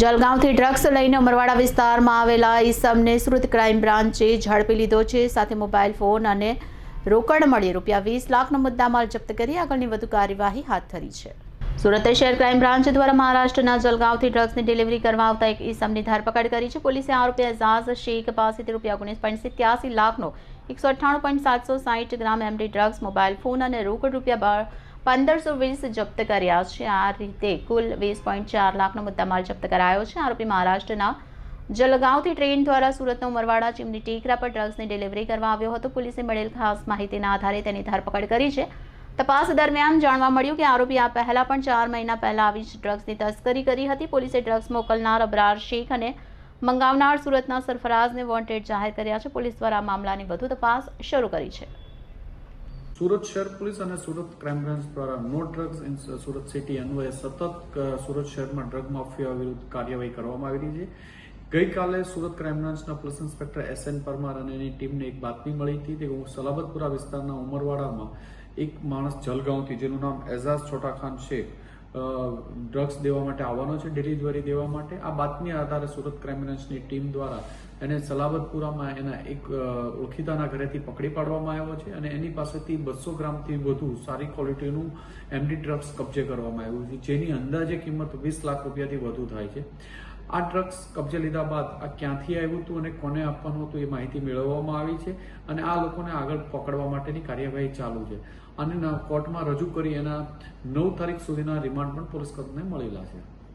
જલગાંવથી drugs લઈને ઉમરવાડા વિસ્તારમાં આવેલા ઈસમને સુરત ક્રાઇમ બ્રાન્ચે ઝડપી લીધો છે. સાથે મોબાઈલ ફોન અને રોકડ મળી રૂપિયા વીસ લાખનો મુદ્દામાલ જપ્ત કરી આગળની વધુ કાર્યવાહી હાથ ધરી છે. સુરત શહેર ક્રાઇમ બ્રાન્ચ દ્વારા મહારાષ્ટ્રના જલગાંવથી ડ્રગ્સની ડિલિવરી કરવા આવતા એક ઈસમની ધરપકડ કરી છે. પોલીસે આરોપી એઝાઝ શેખ પાસેથી રૂપિયા ઓગણીસ પોઈન્ટ સિત્યાસી લાખનો એકસો અઠ્ઠાણું પોઈન્ટ સાતસો સાહીઠ gram MD drugs, mobile phone અને રોકડ રૂપિયા પંદરસો વીસ જપ્ત કર્યા છે. આ રીતે કુલ વીસ પોઈન્ટ ચાર લાખનો મુદ્દામાલ જપ્ત કરાયો છે. આરોપી મહારાષ્ટ્રના જલગાંવથી ટ્રેન દ્વારા સુરતનો મરવાડા ચીમની ટેકરા પર ડ્રગ્સની ડિલિવરી કરવા આવ્યો હતો. પોલીસે મળેલ ખાસ માહિતીના આધારે તેની ધરપકડ કરી છે. તપાસ દરમિયાન જાણવા મળ્યું કે આરોપી આ પહેલા પણ ચાર મહિના પહેલા આવી જ ડ્રગ્સની તસ્કરી કરી હતી. પોલીસે ડ્રગ્સ મોકલનાર અબરાર શેખ અને મંગાવનાર સુરતના સરફરાઝને વોન્ટેડ જાહેર કર્યા છે. પોલીસ દ્વારા આ મામલાની વધુ તપાસ શરૂ કરી છે. સુરત શહેર પોલીસ અને સુરત ક્રાઇમ બ્રાન્ચ દ્વારા no drugs in Surat city અન્વયે સતત સુરત શહેરમાં ડ્રગ માફિયા વિરુદ્ધ કાર્યવાહી કરવામાં આવી રહી છે. ગઈકાલે સુરત ક્રાઇમ બ્રાન્ચના police inspector S N Parmar અને એની ટીમને એક બાતમી મળી હતી તે સલાબતપુરા વિસ્તારના ઉમરવાડામાં એક માણસ જલગાંવથી જેનું નામ એઝાઝ છોટા ખાન અ, ડ્રગ્સ દેવા માટે આવવાનો છે ડિલિવરી દેવા માટે. આ બાતમી આધારે સુરત ક્રાઇમ બ્રાન્ચની ટીમ દ્વારા એને સલાબતપુરામાં એના એક ઓળખીતાના ઘરેથી પકડી પાડવામાં આવ્યો છે અને એની પાસેથી બસો ગ્રામથી વધુ સારી ક્વોલિટીનું એમડી ડ્રગ્સ કબજે કરવામાં આવ્યું છે, જેની અંદાજે કિંમત વીસ લાખ રૂપિયાથી વધુ થાય છે. આ ડ્રગ્સ કબજે લીધા બાદ આ ક્યાંથી આવ્યું હતું અને કોને આપવાનું હતું એ માહિતી મેળવવામાં આવી છે અને આ લોકોને આગળ પકડવા માટેની કાર્યવાહી ચાલુ છે. અને કોર્ટમાં રજૂ કરી એના નવ તારીખ સુધીના રિમાન્ડ પણ પોલીસ કસ્ટડીને મળેલા છે.